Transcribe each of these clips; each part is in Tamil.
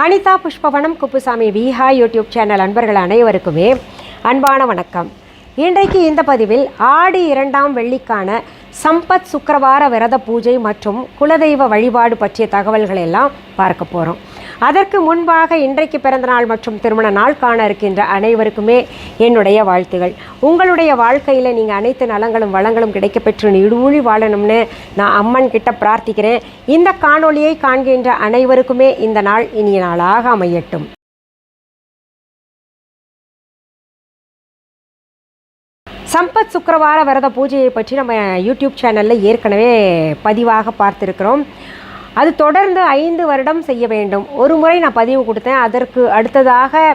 அனிதா புஷ்பவனம் குப்புசாமி விஹா யூடியூப் சேனல் அன்பர்கள் அனைவருக்குமே அன்பான வணக்கம். இன்றைக்கு இந்த பதிவில் ஆடி இரண்டாம் வெள்ளிக்கான சம்பத் சுக்கரவார விரத பூஜை மற்றும் குலதெய்வ வழிபாடு பற்றிய தகவல்களை எல்லாம் பார்க்க போகிறோம் அதற்கு முன்பாக இன்றைக்கு பிறந்தநாள் மற்றும் திருமண நாள் காண இருக்கின்ற அனைவருக்குமே என்னுடைய வாழ்த்துகள். உங்களுடைய வாழ்க்கையில் நீங்கள் அனைத்து நலங்களும் வளங்களும் கிடைக்கப்பெற்று நீடூழி வாழணும்னு நான் அம்மன் கிட்ட பிரார்த்திக்கிறேன். இந்த காணொளியை காண்கின்ற அனைவருக்குமே இந்த நாள் இனிய நாளாக அமையட்டும். சம்பத் சுக்கரவார விரத பூஜையை பற்றி நம்ம யூடியூப் சேனலில் ஏற்கனவே பதிவாக பார்த்துருக்கிறோம். அது தொடர்ந்து ஐந்து வருடம் செய்ய வேண்டும். ஒரு முறை நான் பதிவு கொடுத்தேன். அதற்கு அடுத்ததாக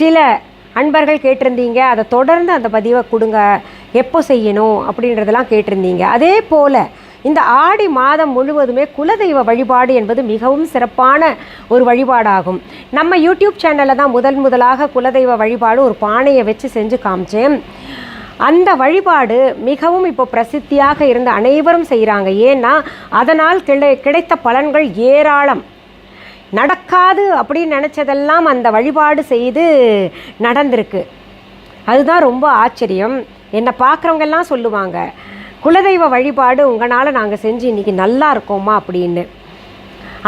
சில அன்பர்கள் கேட்டிருந்தீங்க. அதை தொடர்ந்து அந்த பதிவை கொடுங்க. எப்போ செய்யணும் அப்படின்றதெல்லாம் கேட்டிருந்தீங்க. அதே போல் இந்த ஆடி மாதம் முழுவதுமே குலதெய்வ வழிபாடு என்பது மிகவும் சிறப்பான ஒரு வழிபாடாகும். நம்ம யூடியூப் சேனலில் தான் முதல் முதலாக குலதெய்வ வழிபாடு ஒரு பானையை வச்சு செஞ்சு காமிச்சேன். அந்த வழிபாடு மிகவும் இப்போ பிரசித்தியாக இருந்த அனைவரும் செய்கிறாங்க. ஏன்னா அதனால் கிடை கிடைத்த பலன்கள் ஏராளம். நடக்காது அப்படின்னு நினச்சதெல்லாம் அந்த வழிபாடு செய்து நடந்திருக்கு. அதுதான் ரொம்ப ஆச்சரியம். என்னை பார்க்குறவங்கெல்லாம் சொல்லுவாங்க குலதெய்வ வழிபாடு உங்களால் நாங்கள் செஞ்சு இன்றைக்கி நல்லா இருக்கோமா? அப்படின்னு.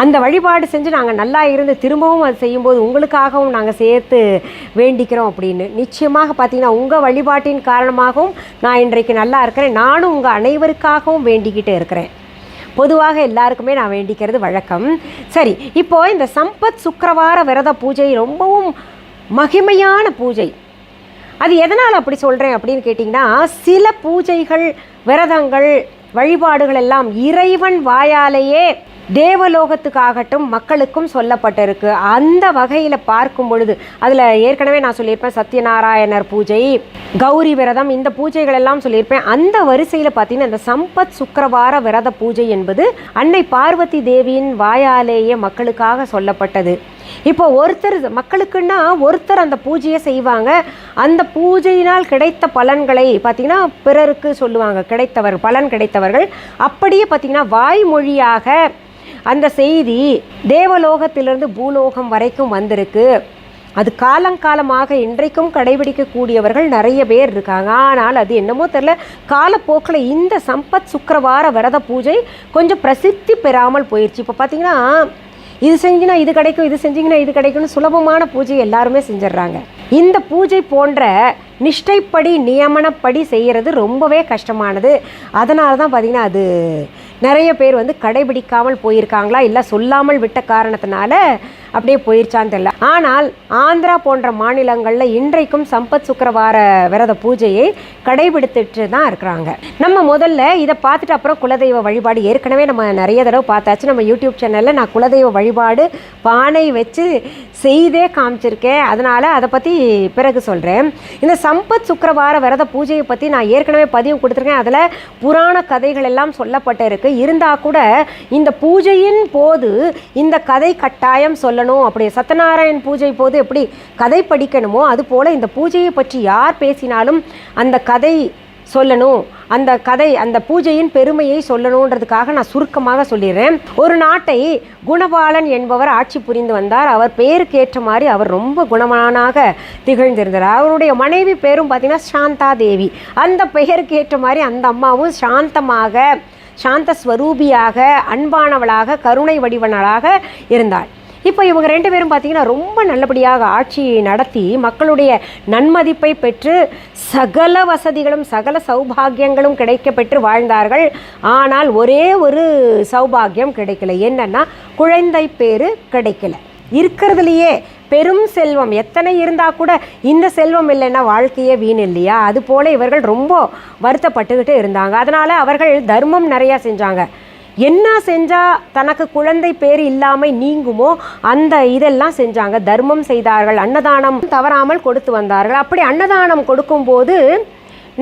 அந்த வழிபாடு செஞ்சு நாங்கள் நல்லா இருந்து திரும்பவும் அது செய்யும்போது உங்களுக்காகவும் நாங்கள் சேர்த்து வேண்டிக்கிறோம் அப்படின்னு. நிச்சயமாக பார்த்தீங்கன்னா உங்கள் வழிபாட்டின் காரணமாகவும் நான் இன்றைக்கு நல்லா இருக்கிறேன். நானும் உங்கள் அனைவருக்காகவும் வேண்டிக்கிட்டு இருக்கிறேன். பொதுவாக எல்லாருக்குமே நான் வேண்டிக்கிறது வழக்கம். சரி இப்போது இந்த சம்பத் சுக்கிரவார விரத பூஜை ரொம்பவும் மகிமையான பூஜை. அது எதனால் அப்படி சொல்கிறேன் அப்படின்னு கேட்டிங்கன்னா சில பூஜைகள் விரதங்கள் வழிபாடுகள் எல்லாம் இறைவன் வாயாலேயே தேவலோகத்துக்காகட்டும் மக்களுக்கும் சொல்லப்பட்டிருக்கு. அந்த வகையில் பார்க்கும் பொழுது அதில் ஏற்கனவே நான் சொல்லியிருப்பேன் சத்யநாராயணர் பூஜை கௌரி விரதம் இந்த பூஜைகள் எல்லாம் சொல்லியிருப்பேன். அந்த வரிசையில் பார்த்தீங்கன்னா இந்த சம்பத் சுக்கிரவார விரத பூஜை என்பது அன்னை பார்வதி தேவியின் வாயாலேயே மக்களுக்காக சொல்லப்பட்டது. இப்போ ஒருத்தர் மக்களுக்குன்னா ஒருத்தர் அந்த பூஜையை செய்வாங்க. அந்த பூஜையினால் கிடைத்த பலன்களை பார்த்தீங்கன்னா பிறருக்கு சொல்லுவாங்க. கிடைத்தவர் பலன் கிடைத்தவர்கள். அப்படியே பார்த்தீங்கன்னா வாய்மொழியாக அந்த செய்தி தேவலோகத்திலிருந்து பூலோகம் வரைக்கும் வந்திருக்கு. அது காலங்காலமாக இன்றைக்கும் கடைபிடிக்கக்கூடியவர்கள் நிறைய பேர் இருக்காங்க. ஆனால் அது என்னமோ தெரில காலப்போக்கில் இந்த சம்பத் சுக்கிரவார விரத பூஜை கொஞ்சம் பிரசித்தி பெறாமல் போயிடுச்சு இப்போ பார்த்தீங்கன்னா இது செஞ்சினா இது கிடைக்கும் இது செஞ்சிங்கன்னா இது கிடைக்கும்னு சுலபமான பூஜை எல்லாருமே செஞ்சிடுறாங்க. இந்த பூஜை போன்ற நிஷ்டைப்படி நியமனப்படி செய்கிறது ரொம்பவே கஷ்டமானது. அதனால தான் பார்த்திங்கன்னா அது நிறைய பேர் வந்து கடைபிடிக்காமல் போயிருக்காங்களா? இல்லை சொல்லாமல் விட்ட காரணத்தினால அப்படியே போயிருச்சான்னு தெரியல. ஆனால் ஆந்திரா போன்ற மாநிலங்களில் இன்றைக்கும் சம்பத் சுக்கிரவார விரத பூஜையை கடைபிடித்துட்டு தான் இருக்கிறாங்க. நம்ம முதல்ல இதை பார்த்துட்டு அப்புறம் குலதெய்வ வழிபாடு. ஏற்கனவே நம்ம நிறைய தடவை பார்த்தாச்சு. நம்ம யூடியூப் சேனலில் நான் குலதெய்வ வழிபாடு பானை வச்சு செய்தே காமிச்சிருக்கேன். அதனால் அதை பற்றி பிறகு சொல்கிறேன் இந்த சம்பத் சுக்கிரவார விரத பூஜையை பற்றி நான் ஏற்கனவே பதிவு கொடுத்துருக்கேன். அதில் புராண கதைகள் எல்லாம் சொல்லப்பட்டு இருக்குது இருந்தால் கூட இந்த பூஜையின் போது இந்த கதை கட்டாயம் சொல்லணும். அப்படி சத்யநாராயண் பூஜை போது எப்படி கதை படிக்கணுமோ அது போல் இந்த பூஜையை பற்றி யார் பேசினாலும் அந்த கதை சொல்லணும். அந்த கதை அந்த பூஜையின் பெருமையை சொல்லணுன்றதுக்காக நான் சுருக்கமாக சொல்லிடுறேன். ஒரு நாட்டை குணபாலன் என்பவர் ஆட்சி புரிந்து வந்தார். அவர் பேருக்கு ஏற்ற மாதிரி அவர் ரொம்ப குணமானாக திகழ்ந்திருந்தார். அவருடைய மனைவி பேரும் பார்த்தீங்கன்னா சாந்தா தேவி அந்த பெயருக்கு ஏற்ற மாதிரி அந்த அம்மாவும் சாந்தமாக சாந்த ஸ்வரூபியாக அன்பானவளாக கருணை வடிவனளாக இருந்தாள். இப்போ இவங்க ரெண்டு பேரும் பார்த்தீங்கன்னா ரொம்ப நல்லபடியாக ஆட்சி நடத்தி மக்களுடைய நன்மதிப்பை பெற்று சகல வசதிகளும் சகல சௌபாகியங்களும் கிடைக்க பெற்று வாழ்ந்தார்கள். ஆனால் ஒரே ஒரு சௌபாகியம் கிடைக்கல. என்னன்னா குழந்தை பேர் கிடைக்கல. இருக்கிறதுலையே பெரும் செல்வம். எத்தனை இருந்தால் கூட இந்த செல்வம் இல்லைன்னா வாழ்க்கையே வீண் இல்லையா? அது போல இவர்கள் ரொம்ப வருத்தப்பட்டுக்கிட்டு இருந்தாங்க. அதனால் அவர்கள் தர்மம் நிறையா செஞ்சாங்க. என்ன செஞ்சால் தனக்கு குழந்தை பேர் இல்லாமல் நீங்குமோ அந்த இதெல்லாம் செஞ்சாங்க. தர்மம் செய்தார்கள். அன்னதானம் தவறாமல் கொடுத்து வந்தார்கள். அப்படி அன்னதானம் கொடுக்கும்போது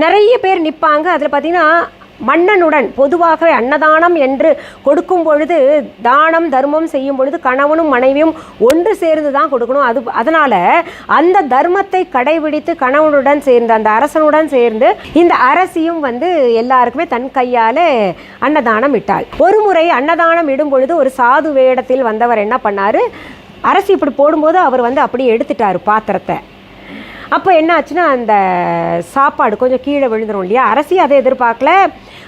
நிறைய பேர் நிற்பாங்க. அதில் பார்த்திங்கன்னா மன்னனுடன் பொதுவாகவே அன்னதானம் என்று கொடுக்கும் பொழுது தானம் தர்மம் செய்யும் பொழுது கணவனும் மனைவியும் ஒன்று சேர்ந்து தான் கொடுக்கணும். அது அதனால் அந்த தர்மத்தை கடைபிடித்து கணவனுடன் சேர்ந்து அந்த அரசனுடன் சேர்ந்து இந்த அரசியும் வந்து எல்லாருக்குமே தன் கையால் அன்னதானம் இட்டாள். ஒரு முறை அன்னதானம் இடும் பொழுது ஒரு சாது வேடத்தில் வந்தவர் என்ன பண்ணார்? அரசி இப்படி போடும்போது அவர் வந்து அப்படியே எடுத்துட்டார் பாத்திரத்தை. அப்போ என்ன ஆச்சுன்னா அந்த சாப்பாடு கொஞ்சம் கீழே விழுந்துரும் இல்லையா? அரசி அதை எதிர்பார்க்கல.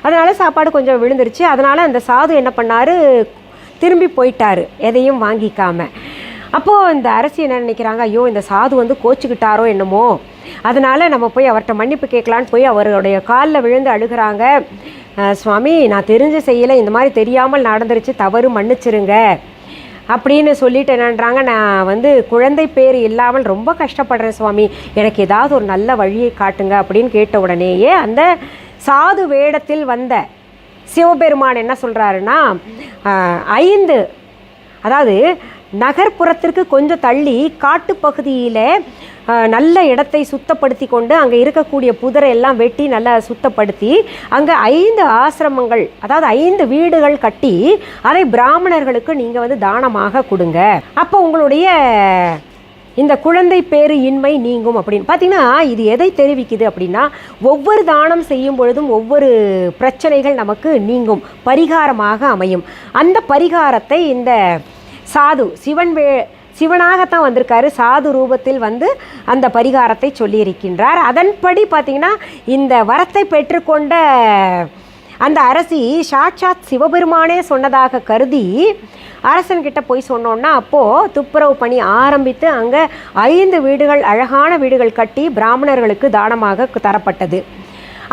அதனால் சாப்பாடு கொஞ்சம் விழுந்துருச்சு. அதனால் அந்த சாது என்ன பண்ணார்? திரும்பி போயிட்டார் எதையும் வாங்கிக்காம. அப்போது இந்த அரசி என்ன நினைக்கிறாங்க? ஐயோ இந்த சாது வந்து கோச்சுக்கிட்டாரோ என்னமோ. அதனால் நம்ம போய் அவர்கிட்ட மன்னிப்பு கேட்கலான்னு போய் அவருடைய காலில் விழுந்து அழுகிறாங்க. சுவாமி நான் தெரிஞ்சு செய்யலை இந்த மாதிரி தெரியாமல் நடந்துருச்சு தவறு மன்னிச்சிருங்க. அப்படின்னு சொல்லிட்டு என்னன்றாங்க நான் வந்து குழந்தை பேர் இல்லாமல் ரொம்ப கஷ்டப்படுறேன் சுவாமி. எனக்கு ஏதாவது ஒரு நல்ல வழியை காட்டுங்க அப்படின்னு கேட்ட உடனேயே அந்த சாது வேடத்தில் வந்த சிவபெருமான் என்ன சொல்கிறாருன்னா ஐந்து அதாவது நகர்ப்புறத்திற்கு கொஞ்சம் தள்ளி காட்டுப்பகுதியில் நல்ல இடத்தை சுத்தப்படுத்தி கொண்டு அங்கே இருக்கக்கூடிய புதரை எல்லாம் வெட்டி நல்லா சுத்தப்படுத்தி அங்கே ஐந்து ஆசிரமங்கள் அதாவது ஐந்து வீடுகள் கட்டி அதை பிராமணர்களுக்கு நீங்கள் வந்து தானமாக கொடுங்க. அப்போ உங்களுடைய இந்த குழந்தை பேரு இன்மை நீங்கும் அப்படின்னு. பார்த்தீங்கன்னா இது எதை தெரிவிக்குது அப்படின்னா ஒவ்வொரு தானம் செய்யும் பொழுதும் ஒவ்வொரு பிரச்சனைகள் நமக்கு நீங்கும் பரிகாரமாக அமையும். அந்த பரிகாரத்தை இந்த சாது சிவன் வே சிவனாகத்தான் வந்திருக்காரு. சாது ரூபத்தில் வந்து அந்த பரிகாரத்தை சொல்லியிருக்கின்றார். அதன்படி பார்த்தீங்கன்னா இந்த வரத்தை பெற்றுக்கொண்ட அந்த அரசி சாட்சாத் சிவபெருமானே சொன்னதாக கருதி அரசன்கிட்ட போய் சொன்னோன்னா அப்போது துப்புரவு பணி ஆரம்பித்து அங்கே ஐந்து வீடுகள் அழகான வீடுகள் கட்டி பிராமணர்களுக்கு தானமாக தரப்பட்டது.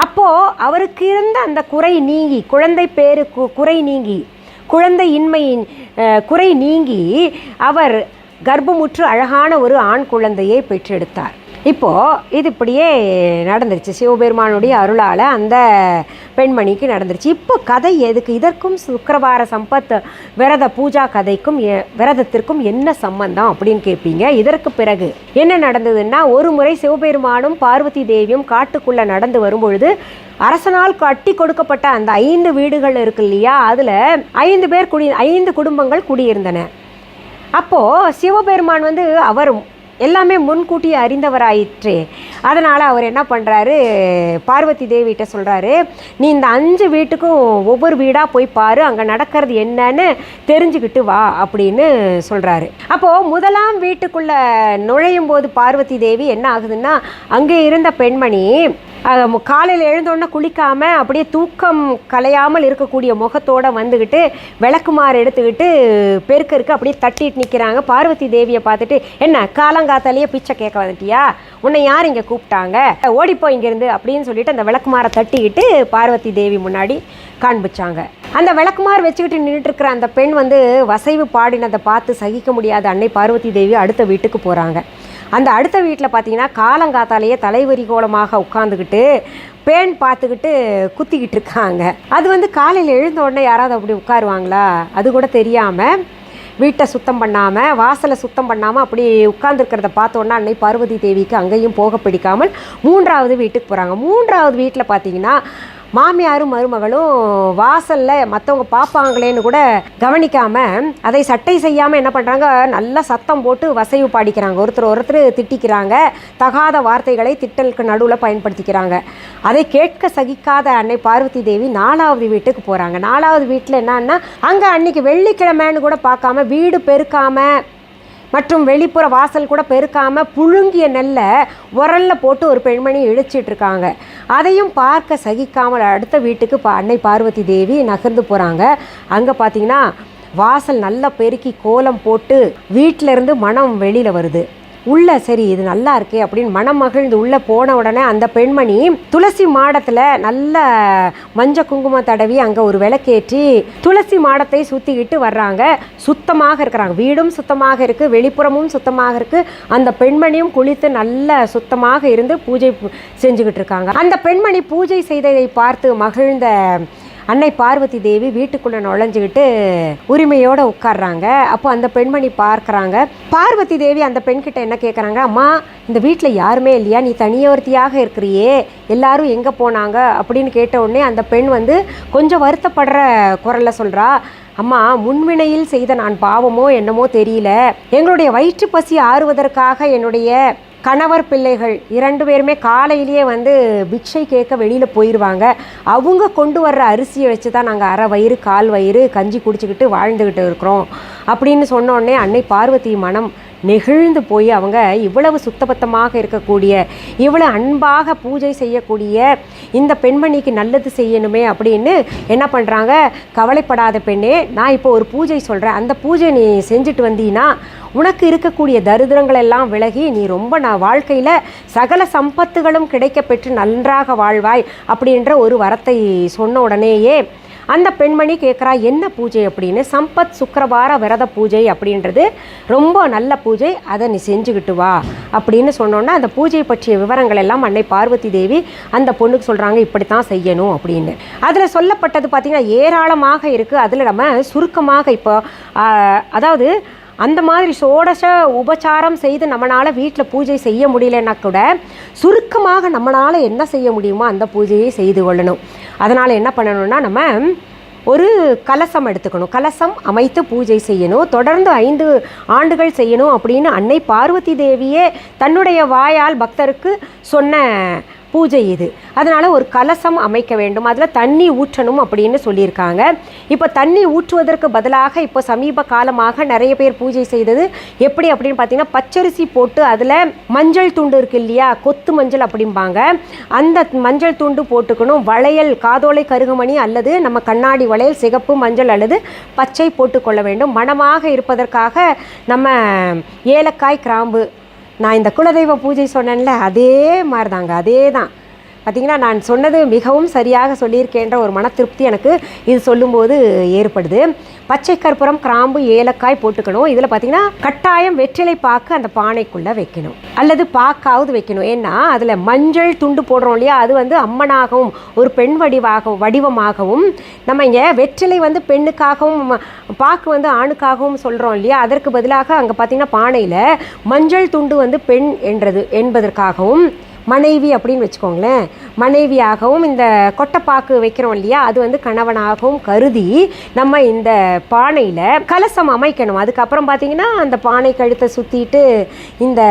அப்போது அவருக்கு இருந்த அந்த குறை நீங்கி குழந்தை பேரு குறை நீங்கி குழந்தை இன்மையின் குறை நீங்கி அவர் கர்ப்பமுற்று அழகான ஒரு ஆண் குழந்தையை பெற்றெடுத்தார். இப்போது இது இப்படியே நடந்துருச்சு. சிவபெருமானுடைய அருளால் அந்த பெண்மணிக்கு நடந்துருச்சு. இப்போ கதை எதுக்கு? இதற்கும் சுக்கரவார சம்பத் விரத பூஜா கதைக்கும் எ- விரதத்திற்கும் என்ன சம்பந்தம் அப்படின்னு கேட்பீங்க இதற்கு பிறகு என்ன நடந்ததுன்னா ஒரு முறை சிவபெருமானும் பார்வதி தேவியும் காட்டுக்குள்ளே நடந்து வரும்பொழுது அரசனால் கட்டி கொடுக்கப்பட்ட அந்த ஐந்து வீடுகள் இருக்கு இல்லையா? அதில் ஐந்து பேர் குடி ஐந்து குடும்பங்கள் குடியிருந்தன. அப்போது சிவபெருமான் வந்து அவர் எல்லாமே முன்கூட்டியே அறிந்தவராயிற்று. அதனால் அவர் என்ன பண்ணுறாரு பார்வதி தேவிகிட்ட சொல்கிறாரு நீ இந்த அஞ்சு வீட்டுக்கும் ஒவ்வொரு வீடாக போய் பாரு அங்கே நடக்கிறது என்னன்னு தெரிஞ்சுக்கிட்டு வா அப்படின்னு சொல்கிறாரு அப்போது முதலாம் வீட்டுக்குள்ளே நுழையும் போது பார்வதி தேவி என்ன ஆகுதுன்னா அங்கே இருந்த பெண்மணி காலையில் எழுந்தோடனே குளிக்காமல் அப்படியே தூக்கம் கலையாமல் இருக்கக்கூடிய முகத்தோடு வந்துக்கிட்டு விளக்குமாறு எடுத்துக்கிட்டு பெருக்கருக்கு அப்படியே தட்டிட்டு நிற்கிறாங்க பார்வதி தேவியை பார்த்துட்டு என்ன காலங்காத்தாலேயே பிச்சை கேட்க வந்துட்டியா? உன்னை யார் இங்கே கூப்பிட்டாங்க? ஓடிப்போ இங்கேருந்து அப்படின்னு சொல்லிட்டு அந்த விளக்குமாரை தட்டிக்கிட்டு பார்வதி தேவி முன்னாடி காண்பிச்சாங்க. அந்த விளக்குமாறு வச்சுக்கிட்டு நின்றுட்டு இருக்கிற அந்த பெண் வந்து வசைவு பாடினதை பார்த்து சகிக்க முடியாத அன்னை பார்வதி தேவி அடுத்த வீட்டுக்கு போகிறாங்க அந்த அடுத்த வீட்டில் பார்த்தீங்கன்னா காலங்காத்தாலேயே தலைவரி கோலமாக உட்காந்துக்கிட்டு பேன் பார்த்துக்கிட்டு குத்திக்கிட்டு இருக்காங்க. அது வந்து காலையில் எழுந்த உடனே யாராவது அப்படி உட்காருவாங்களா? அது கூட தெரியாமல் வீட்டை சுத்தம் பண்ணாமல் வாசலை சுத்தம் பண்ணாமல் அப்படி உட்கார்ந்துருக்கிறத பார்த்தோன்னா அன்னை பார்வதி தேவிக்கு அங்கேயும் போக பிடிக்காமல் மூன்றாவது வீட்டுக்கு போகிறாங்க மூன்றாவது வீட்டில் பார்த்தீங்கன்னா மாமியாரும் மருமகளும் வாசலில் மற்றவங்க பார்ப்பாங்களேன்னு கூட கவனிக்காமல் அதை சட்டை செய்யாமல் என்ன பண்ணுறாங்க நல்லா சத்தம் போட்டு வசைவு பாடிக்கிறாங்க. ஒருத்தர் ஒருத்தர் திட்டிக்கிறாங்க. தகாத வார்த்தைகளை திட்டலுக்கு நடுவில் பயன்படுத்திக்கிறாங்க. அதை கேட்க சகிக்காத அன்னை பார்வதி தேவி நாலாவது வீட்டுக்கு போகிறாங்க நாலாவது வீட்டில் என்னன்னா அங்கே அன்னைக்கு வெள்ளிக்கிழமைன்னு கூட பார்க்காம வீடு பெருக்காமல் மற்றும் வெளிப்புற வாசல் கூட பெருக்காமல் புழுங்கிய நெல்லை உரல்ல போட்டு ஒரு பெண்மணி இழிச்சிட்டு இருக்காங்க அதையும் பார்க்க சகிக்காமல் அடுத்த வீட்டுக்கு பா அன்னை பார்வதி தேவி நகர்ந்து போகிறாங்க அங்கே பார்த்தீங்கன்னா வாசல் நல்லா பெருக்கி கோலம் போட்டு வீட்டிலேருந்து மனம் வெளியில் வருது. உள்ளே சரி இது நல்லா இருக்கே அப்படின்னு மனம் மகிழ்ந்து உள்ளே போன உடனே அந்த பெண்மணி துளசி மாடத்தில் நல்ல மஞ்ச குங்குமம் தடவி அங்கே ஒரு விளக்கேற்றி துளசி மாடத்தை சுற்றிக்கிட்டு வர்றாங்க. சுத்தமாக இருக்கிறாங்க. வீடும் சுத்தமாக இருக்குது வெளிப்புறமும் சுத்தமாக இருக்குது அந்த பெண்மணியும் குளித்து நல்ல சுத்தமாக இருந்து பூஜை செஞ்சுக்கிட்டு இருக்காங்க. அந்த பெண்மணி பூஜை செய்ததை பார்த்து மகிழ்ந்த அன்னை பார்வதி தேவி வீட்டுக்குள்ளே நுழைஞ்சுக்கிட்டு உரிமையோடு உட்கார்றாங்க. அப்போ அந்த பெண்மணி பார்க்குறாங்க. பார்வதி தேவி அந்த பெண்கிட்ட என்ன கேட்குறாங்க அம்மா இந்த வீட்டில் யாருமே இல்லையா? நீ தனியொருத்தியாக இருக்கிறியே. எல்லாரும் எங்கே போனாங்க? அப்படின்னு கேட்ட உடனே அந்த பெண் வந்து கொஞ்சம் வருத்தப்படுற குரலில் சொல்கிறா அம்மா முன்வினையில் செய்த நான் பாவமோ என்னமோ தெரியல. எங்களுடைய வயிற்று பசி ஆறுவதற்காக என்னுடைய கணவர் பிள்ளைகள் இரண்டு பேருமே காலையிலேயே வந்து பிக்ஷை கேட்க வெளியில் போயிடுவாங்க அவங்க கொண்டு வர்ற அரிசியை வச்சு தான் நாங்கள் அரை வயிறு கால் வயிறு கஞ்சி குடிச்சிக்கிட்டு வாழ்ந்துக்கிட்டு இருக்கிறோம். அப்படின்னு சொன்னோடனே அன்னை பார்வதி மனம் நெகிழ்ந்து போய் அவங்க இவ்வளவு சுத்தபத்தமாக இருக்கக்கூடிய இவ்வளோ அன்பாக பூஜை செய்யக்கூடிய இந்த பெண்மணிக்கு நல்லது செய்யணுமே அப்படின்னு என்ன பண்ணுறாங்க கவலைப்படாத பெண்ணே நான் இப்போ ஒரு பூஜை சொல்கிறேன் அந்த பூஜை நீ செஞ்சுட்டு வந்தீன்னா உனக்கு இருக்கக்கூடிய தரித்திரங்கள் எல்லாம் விலகி நீ ரொம்ப நான் வாழ்க்கையில் சகல சம்பத்துகளும் கிடைக்க பெற்று நன்றாக வாழ்வாய் அப்படின்ற ஒரு வரத்தை சொன்ன உடனேயே அந்த பெண்மணி கேட்குறா என்ன பூஜை? அப்படின்னு. சம்பத் சுக்கரவார விரத பூஜை அப்படின்றது. ரொம்ப நல்ல பூஜை. அதை நீ செஞ்சுக்கிட்டு வா அப்படின்னு சொன்னோன்னா அந்த பூஜை பற்றிய விவரங்கள் எல்லாம் அன்னை பார்வதி தேவி அந்த பொண்ணுக்கு சொல்கிறாங்க இப்படித்தான் செய்யணும் அப்படின்னு. அதில் சொல்லப்பட்டது பார்த்திங்கன்னா ஏராளமாக இருக்குது அதில் நம்ம சுருக்கமாக இப்போ அதாவது அந்த மாதிரி சோடச உபச்சாரம் செய்து நம்மளால் வீட்டில் பூஜை செய்ய முடியலன்னா கூட சுருக்கமாக நம்மளால் என்ன செய்ய முடியுமோ அந்த பூஜையை செய்து கொள்ளணும். அதனால் என்ன பண்ணணும்னா நம்ம ஒரு கலசம் எடுத்துக்கணும். கலசம் அமைத்து பூஜை செய்யணும். தொடர்ந்து ஐந்து ஆண்டுகள் செய்யணும் அப்படின்னு அன்னை பார்வதி தேவியே தன்னுடைய வாயால் பக்தருக்கு சொன்ன பூஜை இது. அதனால் ஒரு கலசம் அமைக்க வேண்டும். அதில் தண்ணி ஊற்றணும் அப்படின்னு சொல்லியிருக்காங்க. இப்போ தண்ணி ஊற்றுவதற்கு பதிலாக இப்போ சமீப காலமாக நிறைய பேர் பூஜை செய்தது எப்படி அப்படின்னு பார்த்தீங்கன்னா பச்சரிசி போட்டு அதில் மஞ்சள் துண்டு இருக்கு இல்லையா கொத்து மஞ்சள் அப்படிம்பாங்க. அந்த மஞ்சள் துண்டு போட்டுக்கணும். வளையல் காதோலை கருகுமணி அல்லது நம்ம கண்ணாடி வளையல் சிகப்பு மஞ்சள் அல்லது பச்சை போட்டுக்கொள்ள வேண்டும். மணமாக இருப்பதற்காக நம்ம ஏலக்காய் கிராம்பு நான் இந்த குலதெய்வ பூஜை சொன்னேன்ல அதே மாதிரி தாங்க அதே தான் பார்த்தீங்கன்னா நான் சொன்னது மிகவும் சரியாக சொல்லியிருக்கேன்ற ஒரு மன திருப்தி எனக்கு இது சொல்லும்போது ஏற்படுது. பச்சை கற்பூரம் கிராம்பு ஏலக்காய் போட்டுக்கணும். இதில் பார்த்தீங்கன்னா கட்டாயம் வெற்றிலை பாக்கு அந்த பானைக்குள்ளே வைக்கணும். அல்லது பாக்காவது வைக்கணும். ஏன்னா அதில் மஞ்சள் துண்டு போடுறோம் இல்லையா? அது வந்து அம்மனாகவும் ஒரு பெண் வடிவாக வடிவமாகவும் நம்ம இங்கே வெற்றிலை வந்து பெண்ணுக்காகவும் பாக்கு வந்து ஆணுக்காகவும் சொல்கிறோம் இல்லையா? அதற்கு பதிலாக அங்கே பார்த்தீங்கன்னா பானையில் மஞ்சள் துண்டு வந்து பெண் என்றது என்பதற்காகவும் மனைவி அப்படின்னு வச்சுக்கோங்களேன். மனைவியாகவும் இந்த கொட்டைப்பாக்கு வைக்கிறோம் இல்லையா? அது வந்து கணவனாகவும் கருதி நம்ம இந்த பானையில் கலசம் அமைக்கணும். அதுக்கப்புறம் பார்த்தீங்கன்னா அந்த பானை கழுத்தை சுற்றிட்டு இந்த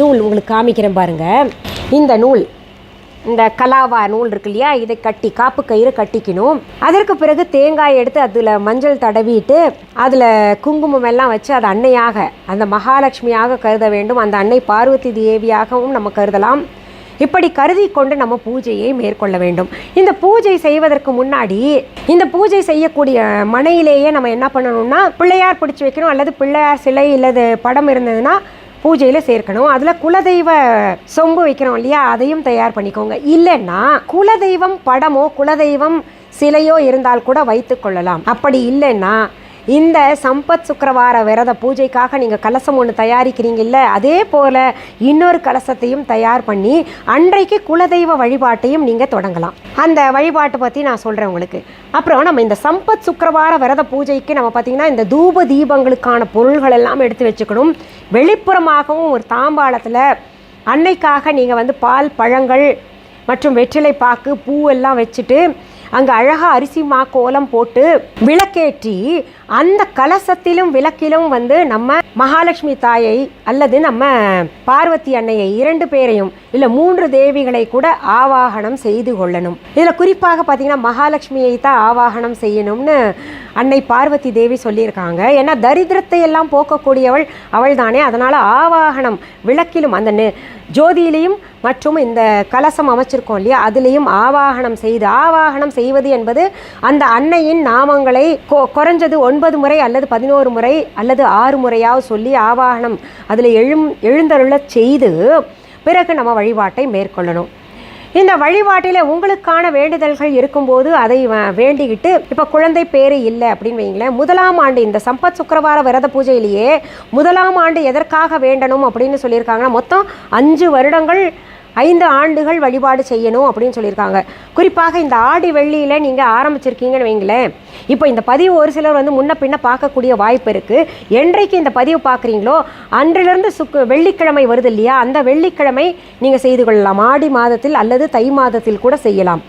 நூல் உங்களுக்கு காமிக்கிறேன் பாருங்கள் இந்த நூல் இந்த கலாவா நூல் இருக்கு இல்லையா? இதை கட்டி காப்பு கயிறு கட்டிக்கணும். அதற்கு பிறகு தேங்காய் எடுத்து அதில் மஞ்சள் தடவிட்டு அதில் குங்குமம் எல்லாம் வச்சு அது அன்னையாக அந்த மகாலட்சுமியாக கருத வேண்டும். அந்த அன்னை பார்வதி தேவியாகவும் நம்ம கருதலாம். இப்படி கருதி கொண்டு நம்ம பூஜையை மேற்கொள்ள வேண்டும். இந்த பூஜை செய்வதற்கு முன்னாடி இந்த பூஜை செய்யக்கூடிய மனையிலேயே நம்ம என்ன பண்ணணும்னா பிள்ளையார் பிடிச்சி வைக்கணும் அல்லது பிள்ளையார் சிலை இல்லது படம் இருந்ததுன்னா பூஜையில் சேர்க்கணும். அதில் குலதெய்வ சொம்பு வைக்கிறோம் இல்லையா? அதையும் தயார் பண்ணிக்கோங்க. இல்லைன்னா குலதெய்வம் படமோ குலதெய்வம் சிலையோ இருந்தால் கூட வைத்துக்கொள்ளலாம் அப்படி இல்லைன்னா இந்த சம்பத் சுக்கரவார விரத பூஜைக்காக நீங்கள் கலசம் ஒன்று தயாரிக்கிறீங்கல்ல அதே போல் இன்னொரு கலசத்தையும் தயார் பண்ணி அன்றைக்கு குலதெய்வ வழிபாட்டையும் நீங்கள் தொடங்கலாம். அந்த வழிபாட்டை பற்றி நான் சொல்கிறேன் உங்களுக்கு. அப்புறம் நம்ம இந்த சம்பத் சுக்கரவார விரத பூஜைக்கு நம்ம பார்த்திங்கன்னா இந்த தூப தீபங்களுக்கான பொருள்கள் எல்லாம் எடுத்து வச்சுக்கணும். வெளிப்புறமாகவும் ஒரு தாம்பாளத்தில் அன்னைக்காக நீங்கள் வந்து பால் பழங்கள் மற்றும் வெற்றிலை பாக்கு பூ எல்லாம் வச்சுட்டு அங்கே அழகாக அரிசி மா கோலம் போட்டு விளக்கேற்றி அந்த கலசத்திலும் விளக்கிலும் வந்து நம்ம மகாலட்சுமி தாயை அல்லது நம்ம பார்வதி அன்னையை இரண்டு பேரையும் இல்லை மூன்று தேவிகளை கூட ஆவாகனம் செய்து கொள்ளணும். இதில் குறிப்பாக பார்த்தீங்கன்னா மகாலட்சுமியை தான் ஆவாகனம் செய்யணும்னு அன்னை பார்வதி தேவி சொல்லியிருக்காங்க. ஏன்னா தரித்திரத்தை எல்லாம் போக்கக்கூடியவள் அவள் தானே அதனால் ஆவாகனம் விளக்கிலும் அந்த நெ- ஜோதியிலையும் மற்றும் இந்த கலசம் அமைச்சிருக்கோம் இல்லையா? அதுலேயும் ஆவாகனம் செய்து ஆவாகனம் செய்வது என்பது அந்த அன்னையின் நாமங்களை கொ குறைஞ்சது ஒன்பது முறை அல்லது பதினோரு முறை அல்லது ஆறு முறையாவது சொல்லி ஆவாகனம் அதில் எழும் எழுந்தருளச் செய்து பிறகு நம்ம வழிபாட்டை மேற்கொள்ளணும். இந்த வழிபாட்டில் உங்களுக்கான வேண்டுதல்கள் இருக்கும்போது அதை வ- வேண்டிக்கிட்டு இப்போ குழந்தை பேரு இல்லை அப்படின்னு வைங்களேன் முதலாம் ஆண்டு இந்த சம்பத் சுக்கரவார விரத பூஜையிலேயே முதலாம் ஆண்டு எதற்காக வேண்டணும் அப்படின்னு சொல்லியிருக்காங்கன்னா மொத்தம் அஞ்சு வருடங்கள் ஐந்து ஆண்டுகள் வழிபாடு செய்யணும் அப்படின்னு சொல்லியிருக்காங்க. குறிப்பாக இந்த ஆடி வெள்ளியில் நீங்கள் ஆரம்பிச்சிருக்கீங்கன்னு வைங்களேன். இப்போ இந்த பதிவு ஒரு சிலர் வந்து முன்ன பின்ன பார்க்கக்கூடிய வாய்ப்பு இருக்குது என்றைக்கு இந்த பதிவு பார்க்குறீங்களோ அன்றிலிருந்து சுக்கு வெள்ளிக்கிழமை வருது இல்லையா? அந்த வெள்ளிக்கிழமை நீங்கள் செய்து கொள்ளலாம். ஆடி மாதத்தில் அல்லது தை மாதத்தில் கூட செய்யலாம்.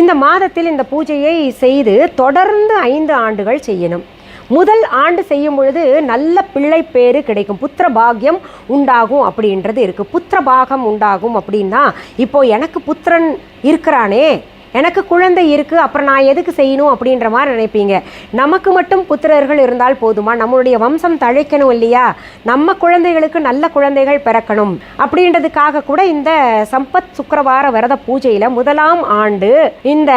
இந்த மாதத்தில் இந்த பூஜையை செய்து தொடர்ந்து ஐந்து ஆண்டுகள் செய்யணும். முதல் ஆண்டு செய்யும் பொழுது நல்ல பிள்ளை பேர் கிடைக்கும். புத்திர பாகியம் உண்டாகும் அப்படின்றது இருக்குது புத்திர பாகம் உண்டாகும் அப்படின்னா இப்போ எனக்கு புத்திரன் இருக்கிறானே எனக்கு குழந்தை இருக்குது அப்புறம் நான் எதுக்கு செய்யணும் அப்படின்ற மாதிரி நினைப்பீங்க. நமக்கு மட்டும் புத்திரர்கள் இருந்தால் போதுமா? நம்மளுடைய வம்சம் தழைக்கணும் இல்லையா? நம்ம குழந்தைகளுக்கு நல்ல குழந்தைகள் பிறக்கணும். அப்படின்றதுக்காக கூட இந்த சம்பத் சுக்கிரவார விரத பூஜையில் முதலாம் ஆண்டு இந்த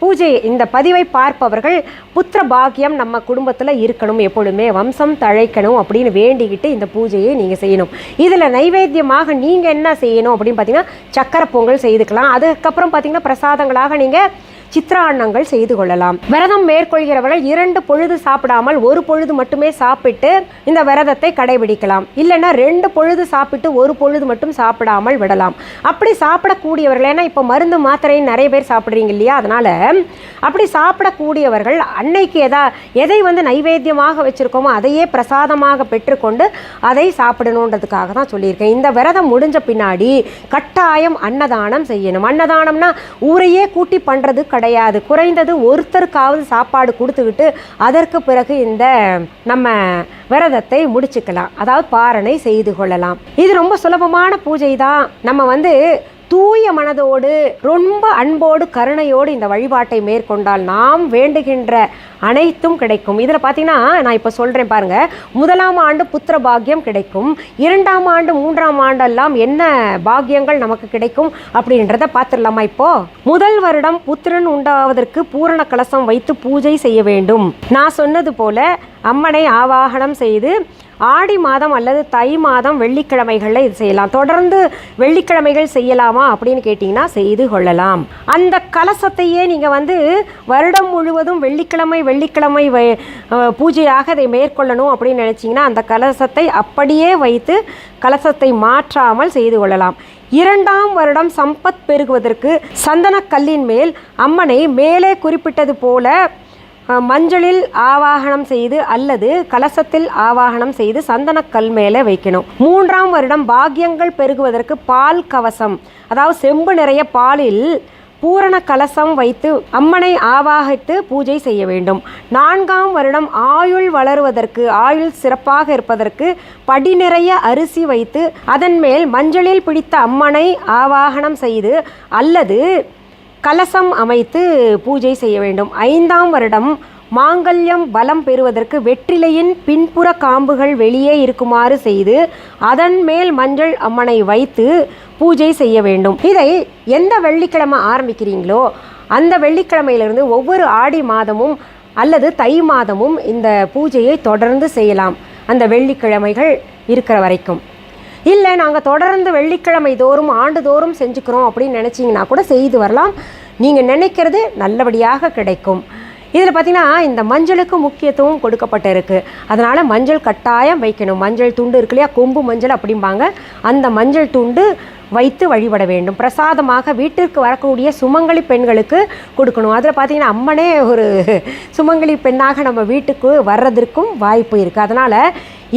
பூஜை இந்த பதிவை பார்ப்பவர்கள் புத்திர பாக்கியம் நம்ம குடும்பத்தில் இருக்கணும் எப்பொழுதுமே. வம்சம் தழைக்கணும் அப்படின்னு வேண்டிக்கிட்டு இந்த பூஜையை நீங்கள் செய்யணும். இதில் நைவேத்தியமாக நீங்கள் என்ன செய்யணும் அப்படின்னு பார்த்தீங்கன்னா சக்கரை பொங்கல் செய்துக்கலாம். அதுக்கப்புறம் பார்த்தீங்கன்னா பிரசாதங்களாக நீங்கள் சித்திராண்ணங்கள் செய்து கொள்ளலாம். விரதம் மேற்கொள்கிறவர்கள் இரண்டு பொழுது சாப்பிடாமல் ஒரு பொழுது மட்டுமே சாப்பிட்டு இந்த விரதத்தை கடைபிடிக்கலாம். இல்லைன்னா ரெண்டு பொழுது சாப்பிட்டு ஒரு பொழுது மட்டும் சாப்பிடாமல் விடலாம். அப்படி சாப்பிடக்கூடியவர்கள் ஏன்னா இப்போ மருந்து மாத்திரை நிறைய பேர் சாப்பிட்றீங்க இல்லையா? அதனால அப்படி சாப்பிடக்கூடியவர்கள் அன்னைக்கு எதா எதை வந்து நைவேத்தியமாக வச்சிருக்கோமோ அதையே பிரசாதமாக பெற்றுக்கொண்டு அதை சாப்பிடணுன்றதுக்காக தான் சொல்லியிருக்கேன். இந்த விரதம் முடிஞ்ச பின்னாடி கட்டாயம் அன்னதானம் செய்யணும். அன்னதானம்னா ஊரையே கூட்டி பண்ணுறது கிடையாது. குறைந்தது ஒருத்தருக்காவது சாப்பாடு கொடுத்துக்கிட்டு அதற்கு பிறகு இந்த நம்ம விரதத்தை முடிச்சுக்கலாம். அதாவது பாரணை செய்து கொள்ளலாம். இது ரொம்ப சுலபமான பூஜை தான் நம்ம வந்து தூய மனதோடு ரொம்ப அன்போடு கருணையோடு இந்த வழிபாட்டை மேற்கொண்டால் நாம் வேண்டுகின்ற அனைத்தும் கிடைக்கும். இதில் பார்த்தீங்கன்னா நான் இப்போ சொல்கிறேன் பாருங்க. முதலாம் ஆண்டு புத்திர பாக்கியம் கிடைக்கும். இரண்டாம் ஆண்டு மூன்றாம் ஆண்டெல்லாம் என்ன பாக்கியங்கள் நமக்கு கிடைக்கும் அப்படின்றத பார்த்துடலாமா இப்போ? முதல் வருடம் புத்திரன் உண்டாவதற்கு பூரண கலசம் வைத்து பூஜை செய்ய வேண்டும். நான் சொன்னது போல அம்மனை ஆவாகனம் செய்து ஆடி மாதம் அல்லது தை மாதம் வெள்ளிக்கிழமைகளில் இது செய்யலாம். தொடர்ந்து வெள்ளிக்கிழமைகள் செய்யலாமா அப்படின்னு கேட்டிங்கன்னா செய்து கொள்ளலாம். அந்த கலசத்தையே நீங்கள் வந்து வருடம் முழுவதும் வெள்ளிக்கிழமை வெள்ளிக்கிழமை வை- பூஜையாக அதை மேற்கொள்ளணும் அப்படின்னு நினச்சிங்கன்னா அந்த கலசத்தை அப்படியே வைத்து கலசத்தை மாற்றாமல் செய்து கொள்ளலாம். இரண்டாம் வருடம் சம்பத் பெருகுவதற்கு சந்தனக்கல்லின் மேல் அம்மனை மேலே குறிப்பிட்டது போல மஞ்சளில் ஆவாகனம் செய்து அல்லது கலசத்தில் ஆவாகனம் செய்து சந்தனக்கல் மேலே வைக்கணும். மூன்றாம் வருடம் பாக்கியங்கள் பெருகுவதற்கு பால் கவசம் அதாவது செம்பு நிறைய பாலில் பூரண கலசம் வைத்து அம்மனை ஆவாகித்து பூஜை செய்ய வேண்டும். நான்காம் வருடம் ஆயுள் வளருவதற்கு ஆயுள் சிறப்பாக இருப்பதற்கு படி நிறைய அரிசி வைத்து அதன் மேல் மஞ்சளில் பிடித்த அம்மனை ஆவாகனம் செய்து அல்லது கலசம் அமைத்து பூஜை செய்ய வேண்டும். ஐந்தாம் வருடம் மாங்கல்யம் பலம் பெறுவதற்கு வெற்றிலையின் பின்புற காம்புகள் வெளியே இருக்குமாறு செய்து அதன் மேல் மஞ்சள் அம்மனை வைத்து பூஜை செய்ய வேண்டும். இதை எந்த வெள்ளிக்கிழமை ஆரம்பிக்கிறீங்களோ அந்த வெள்ளிக்கிழமையிலிருந்து ஒவ்வொரு ஆடி மாதமும் அல்லது தை மாதமும் இந்த பூஜையை தொடர்ந்து செய்யலாம். அந்த வெள்ளிக்கிழமைகள் இருக்கிற வரைக்கும். இல்லை நாங்கள் தொடர்ந்து வெள்ளிக்கிழமை தோறும் ஆண்டுதோறும் செஞ்சுக்கிறோம் அப்படின்னு நினச்சிங்கன்னா கூட செய்து வரலாம். நீங்கள் நினைக்கிறது நல்லபடியாக கிடைக்கும். இதில் பார்த்தீங்கன்னா இந்த மஞ்சளுக்கு முக்கியத்துவம் கொடுக்கப்பட்டிருக்கு. அதனால் மஞ்சள் கட்டாயம் வைக்கணும். மஞ்சள் துண்டு இருக்கு இல்லையா கொம்பு மஞ்சள் அப்படிம்பாங்க. அந்த மஞ்சள் துண்டு வைத்து வழிபட வேண்டும். பிரசாதமாக வீட்டிற்கு வரக்கூடிய சுமங்கலி பெண்களுக்கு கொடுக்கணும். அதில் பார்த்தீங்கன்னா அம்மனே ஒரு சுமங்கலி பெண்ணாக நம்ம வீட்டுக்கு வர்றதற்கும் வாய்ப்பு இருக்குது அதனால்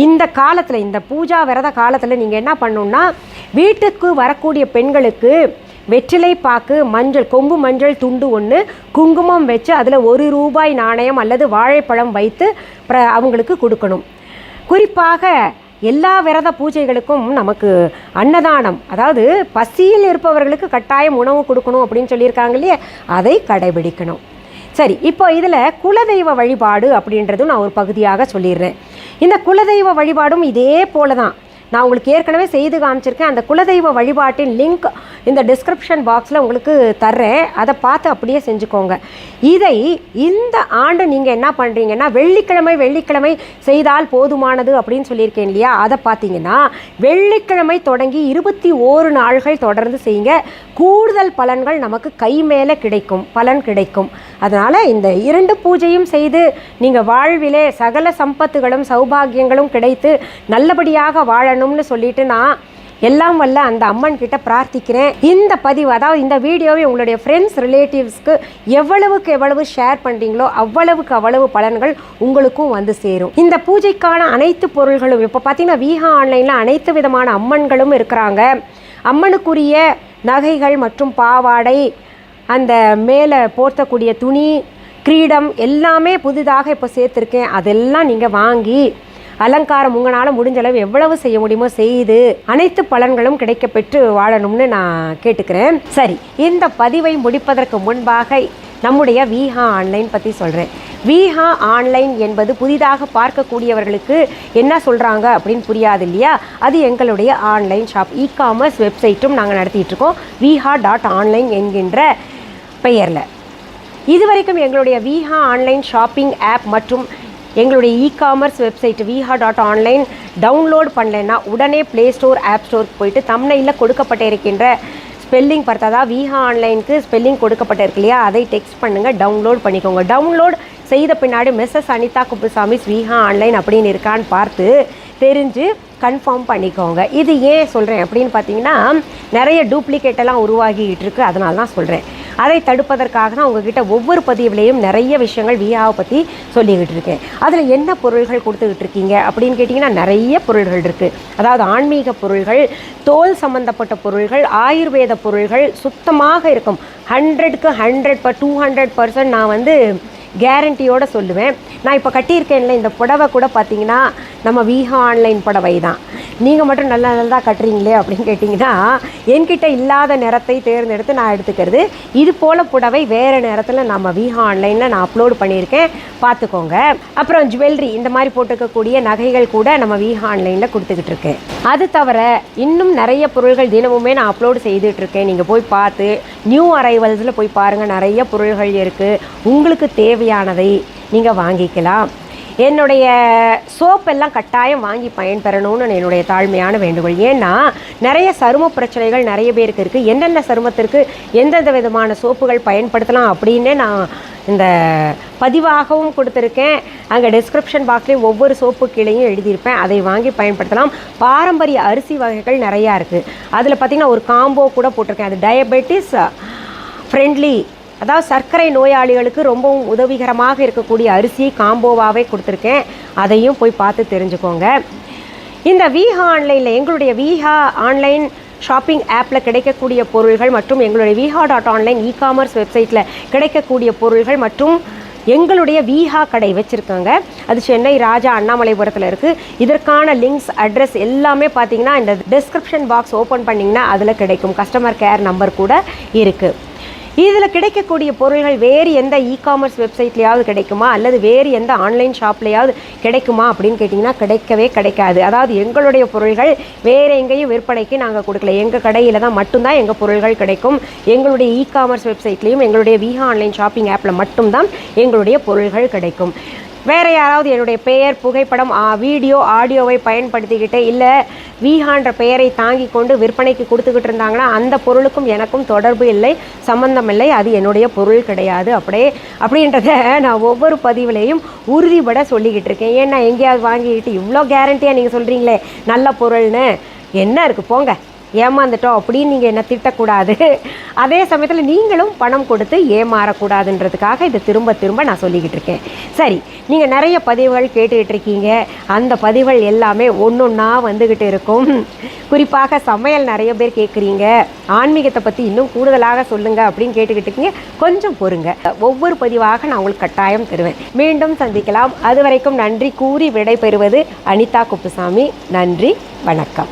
இந்த காலத்தில் இந்த பூஜா விரத காலத்தில் நீங்கள் என்ன பண்ணணும்னா வீட்டுக்கு வரக்கூடிய பெண்களுக்கு வெற்றிலை பாக்கு மஞ்சள் கொம்பு மஞ்சள் துண்டு ஒன்று குங்குமம் வச்சு அதில் ஒரு ரூபாய் நாணயம் அல்லது வாழைப்பழம் வைத்து பிர அவங்களுக்கு கொடுக்கணும். குறிப்பாக எல்லா விரத பூஜைகளுக்கும் நமக்கு அன்னதானம் அதாவது பசியில் இருப்பவர்களுக்கு கட்டாயம் உணவு கொடுக்கணும் அப்படின்னு சொல்லியிருக்காங்க இல்லையா? அதை கடைபிடிக்கணும். சரி இப்போ இதில் குலதெய்வ வழிபாடு அப்படின்றதும் நான் ஒரு பகுதியாக சொல்லிடுறேன். இந்த குலதெய்வ வழிபாடும் இதே போல தான் நான் உங்களுக்கு ஏற்கனவே செய்து காமிச்சிருக்கேன். அந்த குலதெய்வ வழிபாட்டின் லிங்க் இந்த டிஸ்கிரிப்ஷன் பாக்ஸில் உங்களுக்கு தர்றேன். அதை பார்த்து அப்படியே செஞ்சுக்கோங்க. இதை இந்த ஆண்டு நீங்கள் என்ன பண்ணுறீங்கன்னா வெள்ளிக்கிழமை வெள்ளிக்கிழமை செய்தால் போதுமானது அப்படின்னு சொல்லியிருக்கேன் இல்லையா? அதை பார்த்தீங்கன்னா வெள்ளிக்கிழமை தொடங்கி இருபத்தி ஓரு நாள்கள் தொடர்ந்து செய்யுங்க. கூடுதல் பலன்கள் நமக்கு கை மேலே கிடைக்கும். பலன் கிடைக்கும். அதனால் இந்த இரண்டு பூஜையும் செய்து நீங்கள் வாழ்விலே சகல சம்பத்துகளும் சௌபாகியங்களும் கிடைத்து நல்லபடியாக வாழ வரணும்னு சொல்லிட்டு நான் எல்லாம் வல்ல அந்த அம்மன் கிட்ட பிரார்த்திக்கிறேன். இந்த பதிவு அதாவது இந்த வீடியோவை உங்களுடைய ஃப்ரெண்ட்ஸ் ரிலேட்டிவ்ஸ்க்கு எவ்வளவுக்கு எவ்வளவு ஷேர் பண்ணுறீங்களோ அவ்வளவுக்கு அவ்வளவு பலன்கள் உங்களுக்கும் வந்து சேரும். இந்த பூஜைக்கான அனைத்து பொருள்களும் இப்போ பார்த்தீங்கன்னா வீஹா ஆன்லைனில் அனைத்து விதமான அம்மன்களும் இருக்கிறாங்க. அம்மனுக்குரிய நகைகள் மற்றும் பாவாடை அந்த மேலே போர்த்தக்கூடிய துணி கிரீடம் எல்லாமே புதிதாக இப்போ சேர்த்துருக்கேன். அதெல்லாம் நீங்கள் வாங்கி அலங்காரம் உங்களால் முடிஞ்ச அளவு எவ்வளவு செய்ய முடியுமோ செய்து அனைத்து பலன்களும் கிடைக்க பெற்று வாழணும்னு நான் கேட்டுக்கிறேன். சரி இந்த பதிவை முடிப்பதற்கு முன்பாக நம்முடைய விஹா ஆன்லைன் பற்றி சொல்கிறேன் விஹா ஆன்லைன் என்பது புதிதாக பார்க்கக்கூடியவர்களுக்கு என்ன சொல்கிறாங்க அப்படின்னு புரியாது இல்லையா? அது எங்களுடைய ஆன்லைன் ஷாப் இ காமர்ஸ் வெப்சைட்டும் நாங்கள் நடத்திட்டுருக்கோம் விஹா டாட் ஆன்லைன் என்கின்ற பெயரில். இதுவரைக்கும் எங்களுடைய விஹா ஆன்லைன் ஷாப்பிங் ஆப் மற்றும் எங்களுடைய e commerce website Viha dot online download பண்ணலைன்னா உடனே ப்ளே ஸ்டோர் ஆப் ஸ்டோருக்கு போயிட்டு தம்னையில் கொடுக்கப்பட்ட இருக்கின்ற ஸ்பெல்லிங் பார்த்ததா விஹா ஆன்லைனுக்கு ஸ்பெல்லிங் கொடுக்கப்பட்டிருக்கு இல்லையா? அதை டெக்ஸ்ட் பண்ணுங்கள் டவுன்லோட் பண்ணிக்கோங்க. டவுன்லோட் செய்த பின்னாடி மிஸ்ஸஸ் அனிதா குப்புசாமி ஸ்வீஹா ஆன்லைன் அப்படின்னு இருக்கான்னு பார்த்து தெரிஞ்சு கன்ஃபார்ம் பண்ணிக்கோங்க. இது ஏன் சொல்கிறேன் அப்படின்னு பார்த்தீங்கன்னா நிறைய டூப்ளிகேட்டெல்லாம் உருவாகிட்டு இருக்கு. அதனால தான் சொல்கிறேன் அதை தடுப்பதற்காக தான் உங்ககிட்ட ஒவ்வொரு பதிவுலேயும் நிறைய விஷயங்கள் விஹாவை பற்றி சொல்லிக்கிட்டு இருக்கேன். அதில் என்ன பொருள்கள் கொடுத்துக்கிட்டு இருக்கீங்க அப்படின்னு கேட்டிங்கன்னா நிறைய பொருள்கள் இருக்குது அதாவது ஆன்மீக பொருள்கள் தோல் சம்பந்தப்பட்ட பொருள்கள் ஆயுர்வேத பொருள்கள் சுத்தமாக இருக்கும். ஹண்ட்ரட்க்கு hundred per two hundred percent நான் வந்து கேரண்டியோடு சொல்லுவேன். நான் இப்போ கட்டியிருக்கேன்ல இந்த புடவை கூட பார்த்தீங்கன்னா நம்ம வீஹா ஆன்லைன் புடவை தான் நீங்கள் மட்டும் நல்ல நல்லதாக கட்டுறீங்களே அப்படின்னு கேட்டிங்கன்னா என்கிட்ட இல்லாத நிறத்தை தேர்ந்தெடுத்து நான் எடுத்துக்கிறது. இது போல் புடவை வேறு நேரத்தில் நம்ம வீஹா ஆன்லைனில் நான் அப்லோடு பண்ணியிருக்கேன். பார்த்துக்கோங்க. அப்புறம் ஜுவல்லரி இந்த மாதிரி போட்டுக்கக்கூடிய நகைகள் கூட நம்ம வீஹா ஆன்லைனில் கொடுத்துக்கிட்டு இருக்கேன் அது தவிர இன்னும் நிறைய பொருள்கள் தினமுமே நான் அப்லோடு செய்துட்டு இருக்கேன். நீங்கள் போய் பார்த்து நியூ அரைவல்ஸில் போய் பாருங்கள் நிறைய பொருள்கள் இருக்குது உங்களுக்கு தேவையானதை நீங்கள் வாங்கிக்கலாம். என்னுடைய சோப் எல்லாம் கட்டாயம் வாங்கி பயன்பெறணும்னு என்னுடைய தாழ்மையான வேண்டுகோள். ஏன்னா நிறைய சரும பிரச்சனைகள் நிறைய பேருக்கு இருக்குது என்னென்ன சருமத்திற்கு எந்தெந்த விதமான சோப்புகள் பயன்படுத்தலாம் அப்படின்னே நான் இந்த பதிவாகவும் கொடுத்துருக்கேன். அங்கே டிஸ்கிரிப்ஷன் பாக்ஸ்லேயும் ஒவ்வொரு சோப்பு கீழையும் எழுதியிருப்பேன். அதை வாங்கி பயன்படுத்தலாம். பாரம்பரிய அரிசி வகைகள் நிறையா இருக்குது அதில் பார்த்திங்கன்னா ஒரு காம்போ கூட போட்டிருக்கேன். அது டயபெட்டிஸ் ஃப்ரெண்ட்லி அதாவது சர்க்கரை நோயாளிகளுக்கு ரொம்பவும் உதவிகரமாக இருக்கக்கூடிய அரிசி காம்போவாகவே கொடுத்துருக்கேன். அதையும் போய் பார்த்து தெரிஞ்சுக்கோங்க. இந்த விஹா ஆன்லைனில் எங்களுடைய விஹா ஆன்லைன் ஷாப்பிங் ஆப்பில் கிடைக்கக்கூடிய பொருள்கள் மற்றும் எங்களுடைய Viha dot online e commerce வெப்சைட்டில் கிடைக்கக்கூடிய பொருள்கள் மற்றும் எங்களுடைய வீஹா கடை வச்சுருக்காங்க. அது சென்னை ராஜா அண்ணாமலைபுரத்தில் இருக்குது இதற்கான லிங்க்ஸ் அட்ரஸ் எல்லாமே பார்த்தீங்கன்னா இந்த டிஸ்கிரிப்ஷன் பாக்ஸ் ஓப்பன் பண்ணிங்கன்னா அதில் கிடைக்கும். கஸ்டமர் கேர் நம்பர் கூட இருக்குது இதில் கிடைக்கக்கூடிய பொருள்கள் வேறு எந்த இ காமர்ஸ் வெப்சைட்லையாவது கிடைக்குமா? அல்லது வேறு எந்த ஆன்லைன் ஷாப்லேயாவது கிடைக்குமா அப்படின்னு கேட்டிங்கன்னா கிடைக்கவே கிடைக்காது. அதாவது எங்களுடைய பொருள்கள் வேறு எங்கேயும் விற்பனைக்கு நாங்கள் கொடுக்கல. எங்கள் கடையில் தான் மட்டும்தான் எங்கள் பொருள்கள் கிடைக்கும். எங்களுடைய இ காமர்ஸ் வெப்சைட்லேயும் எங்களுடைய விஹா ஆன்லைன் ஷாப்பிங் ஆப்பில் மட்டும்தான் எங்களுடைய பொருள்கள் கிடைக்கும். வேறு யாராவது என்னுடைய பெயர் புகைப்படம் வீடியோ ஆடியோவை பயன்படுத்திக்கிட்டு இல்லை வீஹான்ற பெயரை தாங்கி கொண்டு விற்பனைக்கு கொடுத்துக்கிட்டு இருந்தாங்கன்னா அந்த பொருளுக்கும் எனக்கும் தொடர்பு இல்லை சம்பந்தம் இல்லை அது என்னுடைய பொருள் கிடையாது. அப்படியே அப்படின்றத நான் ஒவ்வொரு பதிவுலேயும் உறுதிபட சொல்லிக்கிட்டு இருக்கேன். ஏன்னா எங்கேயாவது வாங்கிக்கிட்டு இவ்வளோ கேரண்டியாக நீங்கள் சொல்கிறீங்களே நல்ல பொருள்னு. என்ன இருக்குது போங்க. ஏமாந்துட்டோம் அப்படின்னு நீங்கள் என்ன திட்டக்கூடாது. அதே சமயத்தில் நீங்களும் பணம் கொடுத்து ஏமாறக்கூடாதுன்றதுக்காக இதை திரும்ப திரும்ப நான் சொல்லிக்கிட்டு இருக்கேன். சரி நீங்கள் நிறைய பதிவுகள் கேட்டுக்கிட்டு இருக்கீங்க. அந்த பதிவுகள் எல்லாமே ஒன்று ஒன்றா வந்துக்கிட்டு இருக்கும். குறிப்பாக சமையல் நிறைய பேர் கேட்குறீங்க ஆன்மீகத்தை பற்றி இன்னும் கூடுதலாக சொல்லுங்க அப்படின்னு கேட்டுக்கிட்டு இருக்கீங்க. கொஞ்சம் பொறுங்க. ஒவ்வொரு பதிவாக நான் உங்களுக்கு கட்டாயம் தருவேன். மீண்டும் சந்திக்கலாம். அது வரைக்கும் நன்றி கூறி விடைபெறுவது அனிதா குப்புசாமி. நன்றி வணக்கம்.